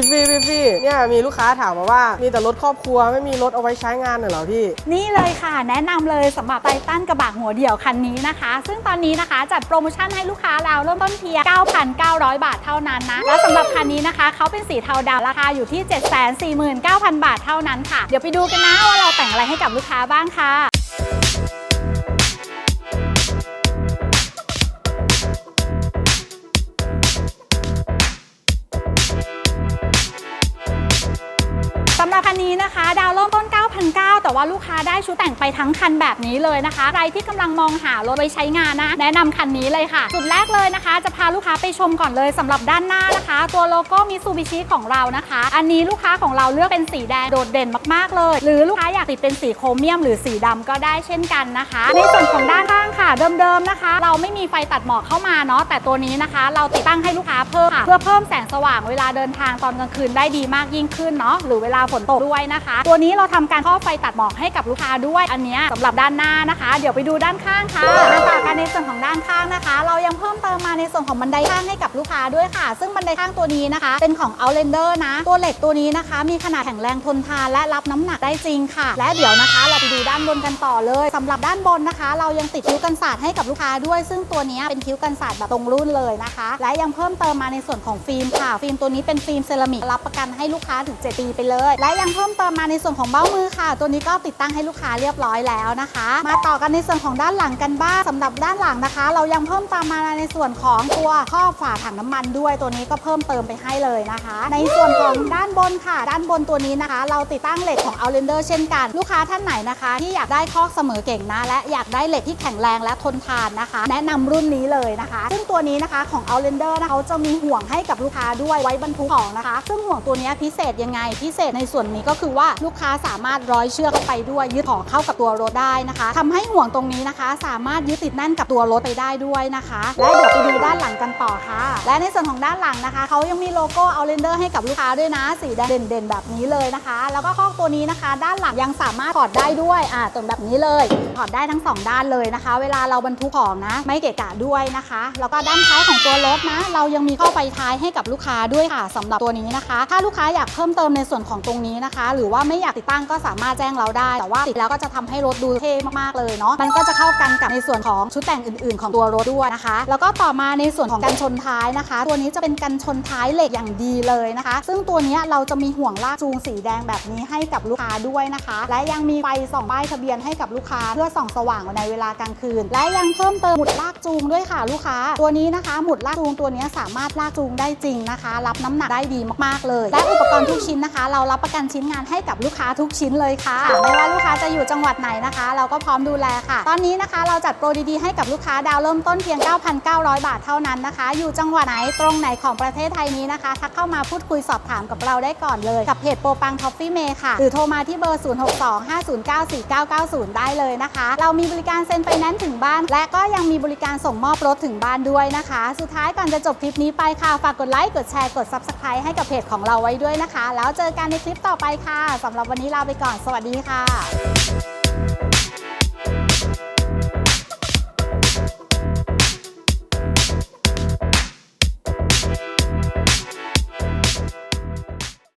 พี่ฟี่พี่ฟี่เนี่ยมีลูกค้าถามมาว่ามีแต่รถครอบครัวไม่มีรถเอาไว้ใช้งานเหรอพี่ นี่เลยค่ะ แนะนำเลยสำหรับไททันกระบะหัวเดี่ยวคันนี้นะคะ ซึ่งตอนนี้นะคะจัดโปรโมชั่นให้ลูกค้าเราเริ่มต้นเพียง 9,900 บาทเท่านั้นนะ และสำหรับคันนี้นะคะเขาเป็นสีเทาดำราคาอยู่ที่ 749,000 บาทเท่านั้นค่ะ เดี๋ยวไปดูกันนะว่าเราแต่งอะไรให้กับลูกค้าบ้างค่ะ ว่าลูกค้าได้ชุดแต่งไปทั้งคันแบบนี้เลยนะคะ ใครที่กำลังมองหารถไว้ใช้งานนะ แนะนำคันนี้เลยค่ะ จุดแรกเลยนะคะ จะพาลูกค้าไปชมก่อนเลยสำหรับด้านหน้านะคะ ตัวโลโก้มิซูบิชิของเรานะคะ อันนี้ลูกค้าของเราเลือกเป็นสีแดงโดดเด่นมากๆเลย หรือลูกค้าอยากติดเป็นสีโครเมียม หรือสีดำก็ได้เช่นกันนะคะ ในส่วนของด้านข้างค่ะ เดิมๆนะคะ เราไม่มีไฟตัดหมอกเข้ามาเนาะแต่ตัวนี้นะคะ เราติดตั้งให้ลูกค้าเพิ่มค่ะเพื่อเพิ่มแสงสว่างเวลาเดินทางตอนกลางคืนได้ดีมากยิ่งขึ้นเนาะหรือเวลาฝนตกด้วยนะคะ ตัวนี้เราทำการครอบไฟตัดหมอกให้กับลูกค้าด้วยอันนี้ยสำหรับด้านหน้านะคะ เดี๋ยวไปดูด้านข้างค่ะมาต่อกันในส่วนของด้านข้างนะคะ เรายังเพิ่มเติมมาในส่วนของบันไดข้างให้กับลูกค้าด้วยค่ะ ซึ่งบันไดข้างตัวนี้นะคะ เป็นของ Outlander นะ ตัวเหล็กตัวนี้นะคะ มีขนาดแข็งแรงทนทานและรับน้ำหนักได้จริงค่ะ และเดี๋ยวนะคะเราไปดูด้านบนกันต่อเลยสำหรับด้านบนนะคะ เรายังติดคิ้วกันศาสตร์ให้กับลูกค้าด้วย ซึ่งตัวนี้เป็นคิ้วกันศาสตร์แบบตรงรุ่นเลยนะคะ และยังเพิ่มเติมมาในส่วนของฟิล์มค่ะ ฟิล์มตัวนี้เป็นฟิล์มเซรามิกรับประกันให้ลูกค้าถึง7ปีไปเลย และยังเพิ่มเติมมาในส่วนของเบ้ามือค่ะ ตัวนี้ก็ติดตั้งให้ลูกค้าเรียบร้อยแล้วนะคะ มาต่อกันในส่วนของด้านหลังกันบ้างสำหรับด้านหลังนะคะ เรายังเพิ่มเติมมาในส่วนของสองตัวครอบฝาถังน้ำมันด้วยตัวนี้ก็เพิ่มเติมไปให้เลยนะคะ ในส่วนของด้านบนค่ะ ด้านบนตัวนี้นะคะ เราติดตั้งเหล็กของ Outlander เช่นกัน ลูกค้าท่านไหนนะคะ ที่อยากได้คอกเสมอเก่งนะ และอยากได้เหล็กที่แข็งแรงและทนทานนะคะ แนะนำรุ่นนี้เลยนะคะ ซึ่งตัวนี้นะคะของ Outlander นะเขาจะมีห่วงให้กับลูกค้าด้วยไว้บรรทุกของนะคะ ซึ่งห่วงตัวนี้พิเศษยังไงพิเศษในส่วนนี้ก็คือว่าลูกค้าสามารถร้อยเชือกเข้าไปด้วยยึดของเข้ากับตัวรถได้นะคะทำให้ห่วงตรงนี้นะคะ สามารถยึดติดแน่นกับตัวรถไปได้ด้วยนะคะ และเดี๋ยวไปดูด้านหลังกันต่อค่ะ และในส่วนของด้านหลังนะคะเขายังมีโลโก้ Outlander ให้กับลูกค้าด้วยนะสีแดงเด่นๆ แบบนี้เลยนะคะ แล้วก็ข้อตัวนี้นะคะ ด้านหลังยังสามารถถอดได้ด้วยอ่าตรงแบบนี้เลยถอดได้ทั้งสองด้านเลยนะคะ เวลาเราบรรทุกของนะ ไม่เกะกะด้วยนะคะ แล้วก็ด้านท้ายของตัวรถนะ เรายังมีข้อไฟท้ายให้กับลูกค้าด้วยค่ะสำหรับตัวนี้นะคะ ถ้าลูกค้าอยากเพิ่มเติมในส่วนของตรงนี้นะคะ หรือว่าไม่อยากติดตั้งก็สามารถแจ้งเราได้ แต่ว่าติดแล้วก็จะทำให้รถดูเท่มากๆเลยเนาะมันก็จะเข้ากันกับในส่วนของชุดแต่งอื่น ๆ ของตัวรถด้วยนะคะ แล้วก็ต่อมามาในส่วนของกันชนท้ายนะคะ ตัวนี้จะเป็นกันชนท้ายเหล็กอย่างดีเลยนะคะ ซึ่งตัวนี้เราจะมีห่วงลากจูงสีแดงแบบนี้ให้กับลูกค้าด้วยนะคะ และยังมีไฟส่องป้ายทะเบียนให้กับลูกค้าเพื่อส่องสว่างในเวลากลางคืน และยังเพิ่มเติมหมุดลากจูงด้วยค่ะลูกค้า ตัวนี้นะคะ หมุดลากจูงตัวนี้สามารถลากจูงได้จริงนะคะ รับน้ำหนักได้ดีมากๆเลย และอุปกรณ์ทุกชิ้นนะคะ เรารับประกันชิ้นงานให้กับลูกค้าทุกชิ้นเลยค่ะ ไม่ว่าลูกค้าจะอยู่จังหวัดไหนนะคะ เราก็พร้อมดูแลค่ะ ตอนนี้นะคะเราจัดโปรดีๆให้กับลูกค้าดาวเริ่มต้นเพียง 9,900 บาทเท่านั้นนะคะ อยู่จังหวัดไหนตรงไหนของประเทศไทยนี้นะคะ ทักเข้ามาพูดคุยสอบถามกับเราได้ก่อนเลย กับเพจโปรปังท็อฟฟี่เมย์ค่ะ หรือโทรมาที่เบอร์ 0625094990 ได้เลยนะคะ เรามีบริการเซ็นไฟแนนซ์ถึงบ้าน และก็ยังมีบริการส่งมอบรถถึงบ้านด้วยนะคะ สุดท้ายก่อนจะจบคลิปนี้ไปค่ะ ฝากกดไลค์ กดแชร์ กด Subscribe ให้กับเพจของเราไว้ด้วยนะคะ แล้วเจอกันในคลิปต่อไปค่ะสำหรับวันนี้ลาไปก่อน สวัสดีค่ะ